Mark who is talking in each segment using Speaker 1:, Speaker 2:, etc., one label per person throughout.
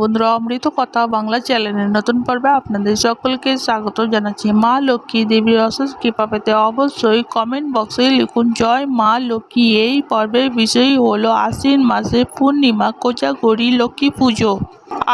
Speaker 1: বন্ধুরা, অমৃত কথা বাংলা চ্যানেলের নতুন পর্বে আপনাদের সকলকে স্বাগত জানাচ্ছি। মা লক্ষ্মী দেবীর অশেষ কৃপা পেতে অবশ্যই কমেন্ট বক্সে লিখুন, জয় মা লক্ষ্মী। এই পর্বের বিষয় হলো আশ্বিন মাসে পূর্ণিমা কোচাগড়ি লক্ষ্মী পুজো।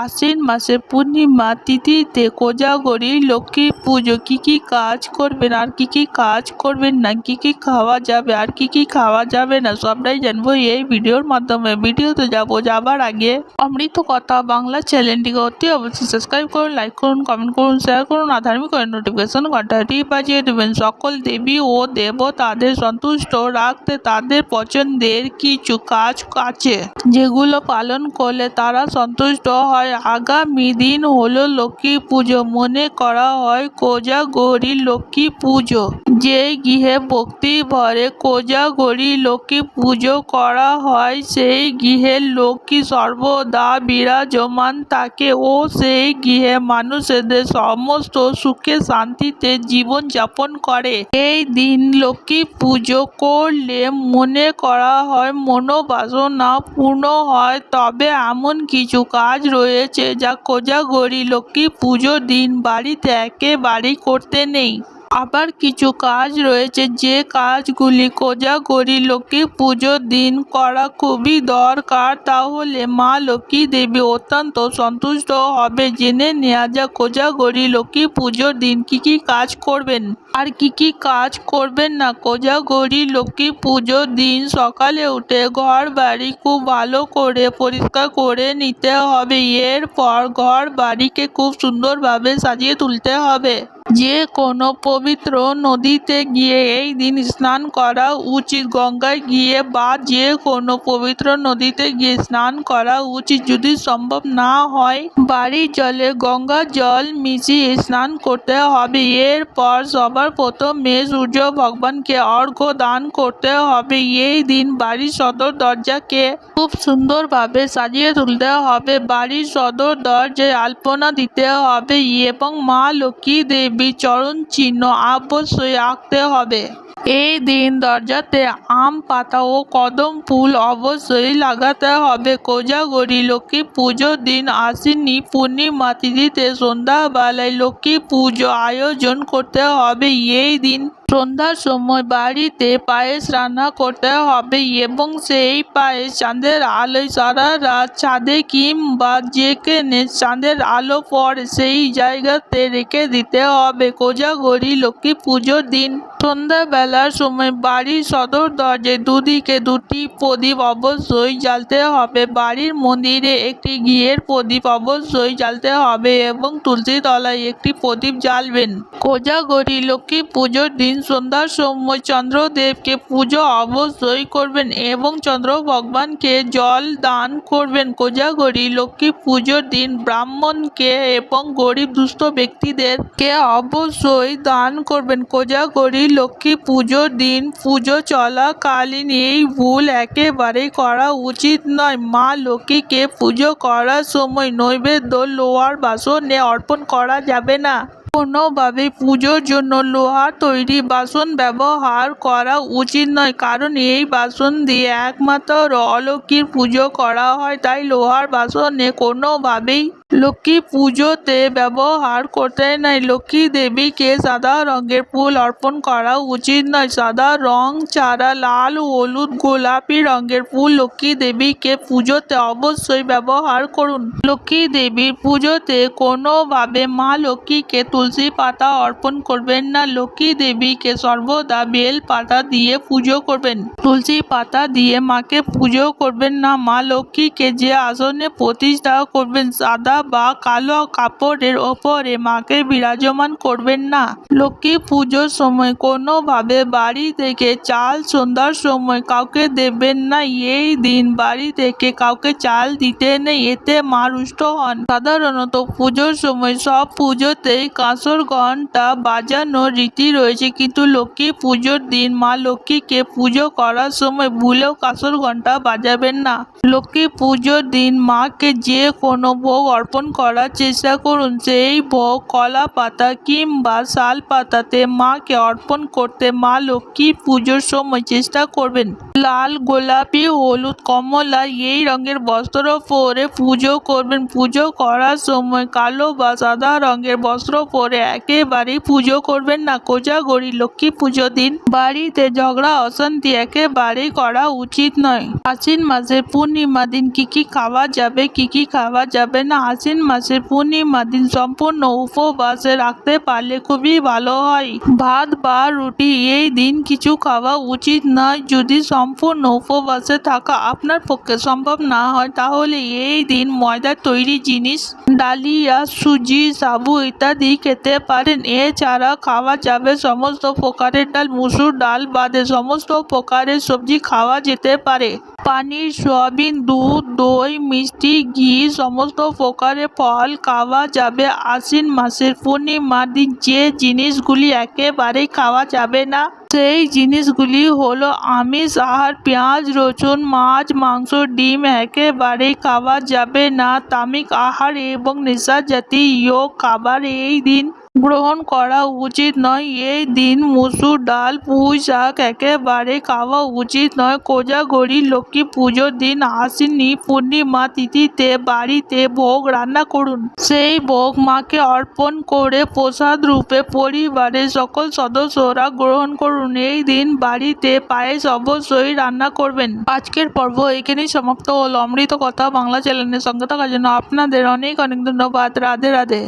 Speaker 1: আশ্বিন মাসে পূর্ণিমা তিথিতে কোজাগরি লক্ষ্মী পুজো। কি কি কাজ করবেন? আর কি কি কাজ করবেন না? কি কি খাওয়া যাবে? আর কি কি খাওয়া যাবে না? সবটাই জানব এই ভিডিওর মাধ্যমে। ভিডিওতে যাব যাবার আগে অমৃত কথা বাংলা চ্যানেলটিকে অতি অবশ্যই সাবস্ক্রাইব করুন লাইক করুন কমেন্ট করুন শেয়ার করুন, আর ধার্মিক নোটিফিকেশন ঘন্টাটি বাজিয়ে দেবেন। সকল দেবী ও দেব তাদের সন্তুষ্ট রাখতে তাদের পছন্দের কিছু কাজ আছে, যেগুলো পালন করলে তারা সন্তুষ্ট হয়। আগামী দিন হলো লক্ষ্মী পুজো। মনে করা হয় কোজাগরী লক্ষ্মী পুজো। যে গৃহে ভক্তি ভরে কোজাগরি লক্ষ্মী পুজো করা হয়, সেই গৃহের লক্ষ্মী সর্বদা বিরাজমান থাকে ও সেই গৃহে মানুষদের সমস্ত সুখে শান্তিতে জীবন যাপন করে। এই দিন লক্ষ্মী পুজো করলে মনে করা হয় মনোবাসনা পূর্ণ হয়, তবে এমন কিছু কাজ রয়েছে যা কোজাগরি লক্ষ্মী পুজোর দিন বাড়িতে একেবারেই করতে নেই। আবার কিছু কাজ রয়েছে। যে কাজগুলি কোজাগরি লক্ষ্মী পুজোর দিন করা খুবই দরকার। তাহলে মা লক্ষ্মী দেবী অত্যন্ত সন্তুষ্ট হবে। জেনে নেওয়া যাক কোজাগরি লক্ষ্মী পুজোর দিন কি কি কাজ করবেন। আর কি কি কাজ করবেন না? কোজাগরি, লক্ষ্মী পুজোর দিন সকালে উঠে ঘর বাড়ি খুব ভালো করে পরিষ্কার করে নিতে হবে। এরপর ঘর বাড়িকে খুব সুন্দরভাবে সাজিয়ে তুলতে হবে। যে কোনো পবিত্র নদীতে গিয়ে এই দিন স্নান করা উচিত। গঙ্গায় গিয়ে বা যে কোনো পবিত্র নদীতে গিয়ে স্নান করা উচিত। যদি সম্ভব না হয়, বাড়ির জলে গঙ্গা জল মিশিয়ে স্নান করতে হবে। এরপর সবার প্রথমে সূর্য ভগবানকে অর্ঘ্য দান করতে হবে। এই দিন বাড়ির সদর দরজাকে খুব সুন্দরভাবে সাজিয়ে তুলতে হবে। বাড়ির সদর দরজায় আলপনা দিতে হবে এবং মা লক্ষ্মী দেবী চরণ চিহ্ন অবশ্যই আঁকতে হবে। এই দিন দরজাতে আম, পাতা ও কদম ফুল অবশ্যই লাগাতে হবে। কোজাগরি, লক্ষ্মী পুজোর দিন আশ্বিনী পূর্ণিমা তিথিতে সন্ধ্যাবেলায় লক্ষ্মী পুজো আয়োজন করতে হবে। এই দিন সন্ধ্যার সময় বাড়িতে পায়েস রান্না করতে হবে এবং সেই পায়েস চাঁদের আলোয় সারা রাত ছাদে কিংবা যেখানে চাঁদের আলো পর সেই জায়গাতে রেখে দিতে হবে। কোজাগরি, লক্ষ্মী পুজোর দিন সন্ধ্যাবেলার সময় বাড়ির সদর দরজায় দুদিকে দুটি প্রদীপ অবশ্যই জ্বালতে হবে। বাড়ির মন্দিরে একটি ঘিয়ের প্রদীপ অবশ্যই জ্বালতে হবে এবং তুলসী তলায় একটি প্রদীপ জ্বালবেন। কোজাগরি লক্ষ্মী পুজোর দিন সন্ধ্যার সময় চন্দ্রদেবকে পুজো অবশ্যই করবেন এবং চন্দ্র ভগবানকে জল দান করবেন। কোজাগরি লক্ষ্মী পুজোর দিন ব্রাহ্মণকে এবং গরিব দুস্থ ব্যক্তিদেরকে অবশ্যই দান করবেন। কোজাগরি লক্ষ্মী পুজোর দিন, পুজো চলাকালীন এই ভুল একেবারেই করা উচিত নয়। মা লক্ষ্মীকে পুজো করার সময় নৈবেদ্য, লোহার বাসনে অর্পণ করা যাবে না। কোনোভাবে পুজোর জন্য লোহার তৈরি বাসন ব্যবহার করা উচিত নয়, কারণ এই বাসন দিয়ে একমাত্র অলক্ষ্মীর পুজো করা হয়, তাই লোহার বাসনে কোনোভাবেই লক্ষ্মী পুজোতে ব্যবহার করতে নাই। লক্ষ্মী দেবীকে সাদা রঙের ফুল অর্পণ করা উচিত নয়। সাদা রং ছাড়া লাল, হলুদ, গোলাপি রঙের ফুল লক্ষ্মী দেবীকে পুজোতে অবশ্যই ব্যবহার করুন। লক্ষ্মী দেবীর পুজোতে কোনোভাবে মা লক্ষ্মীকে তুলসী পাতা অর্পণ করবেন না। লক্ষ্মী দেবীকে সর্বদা বেল পাতা দিয়ে পুজো করবেন। তুলসী পাতা দিয়ে মাকে পুজো করবেন না। মা লক্ষ্মীকে যে আসনে প্রতিষ্ঠা করবেন, সাদা বা কালো কাপড়ের ওপরে মাকে বিরাজমান করবেন না। লক্ষ্মী পুজোর সময় কোনোভাবে বাড়ি থেকে চাল সন্ধ্যার সময় কাউকে দেবেন না। এই দিন বাড়ি থেকে কাউকে চাল দিতে নেই, এতে মা রুষ্ট হন। সাধারণত পুজোর সময় সব পুজোতেই কাঁসর ঘণ্টা বাজানোর রীতি রয়েছে, কিন্তু লক্ষ্মী পুজোর দিন মা লক্ষ্মীকে পুজো করার সময় ভুলেও কাঁসর ঘণ্টা বাজাবেন না। লক্ষ্মী পুজোর দিন মাকে যে কোনো ভোগ অর্পণ করার চেষ্টা করুন। সেই ভোগ কলা পাতা কিংবা শাল পাতাতে মাকে অর্পণ করতে মা লক্ষ্মী পুজোর সময় চেষ্টা করবেন। লাল, গোলাপি, হলুদ, কমলা, এই রঙের বস্ত্র পরে পুজো করবেন। পুজো করার সময় কালো বা সাদা রঙের বস্ত্র পরে একেবারেই পুজো করবেন না। কোজাগরি, লক্ষ্মী পুজো দিন। বাড়িতে ঝগড়া, অশান্তি একেবারেই করা উচিত নয়। আশ্বিন মাসের পূর্ণিমা দিন কি কি খাওয়া যাবে, কি কি খাওয়া যাবে না, আশ্বিন মাসের পূর্ণিমা দিন সম্পূর্ণ উপবাসে রাখতে পারলে খুবই ভালো হয়। ভাত বা রুটি, এই দিন কিছু খাওয়া উচিত নয়। যদি সম্পূর্ণ উপবাসে থাকা আপনার পক্ষে সম্ভব না হয়, তাহলে এই দিন ময়দা তৈরি জিনিস, ডালিয়া, সুজি, সাবু ইত্যাদি খেতে পারেন। এছাড়া খাওয়া যাবে সমস্ত প্রকারের ডাল, মুসুর ডাল বাদে সমস্ত প্রকারের সবজি খাওয়া যেতে পারে। পানির সয়াবিন, দুধ, দই, মিষ্টি, ঘি, সমস্ত প্রকারের ফল খাওয়া যাবে। আশ্বিন মাসের পূর্ণিমার দিন যে জিনিসগুলি একেবারেই খাওয়া যাবে না, সেই জিনিসগুলি হলো আমিষ, আহার, পেঁয়াজ, রসুন, মাছ, মাংস, ডিম একেবারেই খাওয়া যাবে না। তামিক আহার এবং নেশা জাতীয় খাবার এই দিন গ্রহণ করা উচিত নয়। এই দিন মুসুর ডাল, পুঁই শাক একেবারে খাওয়া উচিত নয়। কোজাগরি, লক্ষ্মী পুজোর দিন আশ্বিনী পূর্ণিমা তিথিতে বাড়িতে ভোগ রান্না করুন। সেই ভোগ মাকে অর্পণ করে প্রসাদ রূপে পরিবারের সকল সদস্যরা গ্রহণ করুন। এই দিন বাড়িতে পায়েস অবশ্যই রান্না করবেন। আজকের পর্ব এখানেই সমাপ্ত হল। অমৃত কথা বাংলা চ্যানেলের সঙ্গে থাকার জন্য আপনাদের অনেক অনেক ধন্যবাদ। রাধে রাধে।